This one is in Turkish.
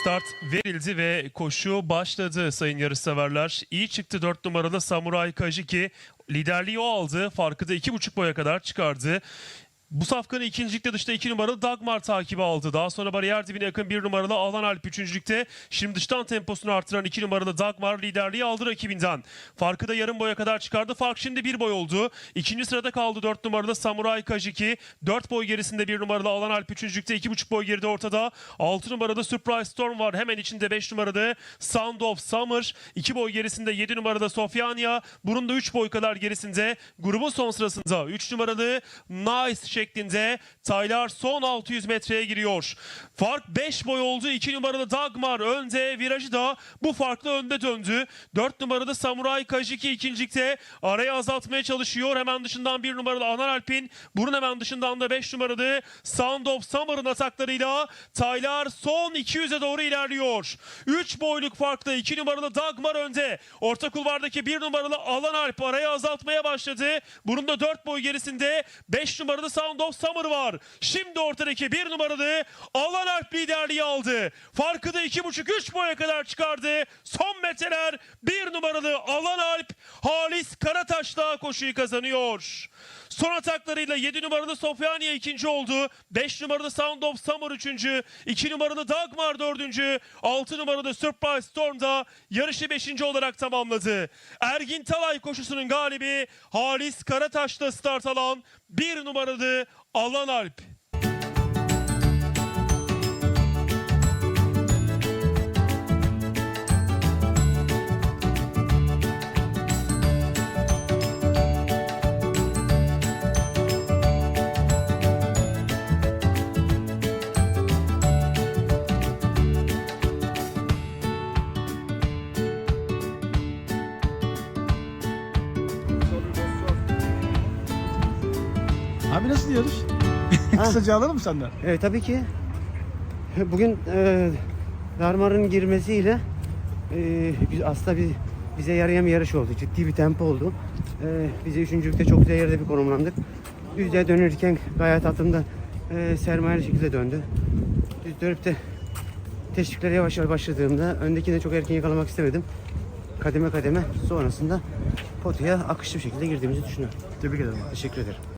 Start verildi ve koşu başladı sayın yarışseverler. İyi çıktı 4 numaralı Samuray Kajiki. Liderliği o aldı. Farkı da 2,5 boya kadar çıkardı. Bu safkanı ikincilikte dışta 2 numaralı Dagmar takibi aldı. Daha sonra bariyer dibine yakın 1 numaralı Alan Alp üçüncülükte. Şimdi dıştan temposunu artıran 2 numaralı Dagmar liderliği aldı rakibinden. Farkı da yarım boya kadar çıkardı. Fark şimdi 1 boy oldu. İkinci sırada kaldı 4 numaralı Samuray Kajiki. 4 boy gerisinde 1 numaralı Alan Alp üçüncülükte. 2,5 boy geride ortada. 6 numarada Surprise Storm var. Hemen içinde 5 numarada Sound of Summer. 2 boy gerisinde 7 numarada Sofyania. Bunun da 3 boy kadar gerisinde. Grubun son sırasında 3 numaralı Nice şeklinde Taylar son 600 metreye giriyor. Fark 5 boy oldu. 2 numaralı Dagmar önde. Virajı da bu farklı önde döndü. 4 numarada Samuray Kajiki ikincilikte arayı azaltmaya çalışıyor. Hemen dışından 1 numaralı Anar Alp'in. Bunun hemen dışından da 5 numaralı Sound of Summer'ın ataklarıyla Taylar son 200'e doğru ilerliyor. 3 boyluk farklı 2 numaralı Dagmar önde. Orta kulvardaki 1 numaralı Alan Alp arayı azaltmaya başladı. Bunun da 4 boy gerisinde 5 numaralı Sound of Summer var. Şimdi ortadaki 1 numaralı Alan Alp liderliği aldı. Farkı da 2,5-3 boya kadar çıkardı. Son metreler 1 numaralı Alan Alp Halis Karataş'la koşuyu kazanıyor. Son ataklarıyla 7 numaralı Sofyania ikinci oldu. 5 numaralı Sound of Summer üçüncü. 2 numaralı Dagmar dördüncü. 6 numaralı Surprise Storm da yarışı 5. olarak tamamladı. Ergin Talay koşusunun galibi Halis Karataş'la start alan 1 numaralı Alan Alp. Abi nasıl yarış? Kısaca alalım senden. Evet tabii ki. Bugün e, Darmar'ın girmesiyle e, biz- aslında bir, bize yarayan bir yarış oldu. Ciddi bir tempo oldu. E, bize üçüncülükte çok güzel yerde bir konumlandık. Düzlüğe dönürken gayet atımda e, sermayeli şekilde döndü. Düz dönüp de teşviklere yavaş yavaş başladığımda öndekini çok erken yakalamak istemedim. Kademe kademe sonrasında potaya akışlı bir şekilde girdiğimizi düşünüyorum. Tebrik ederim. Teşekkür ederim.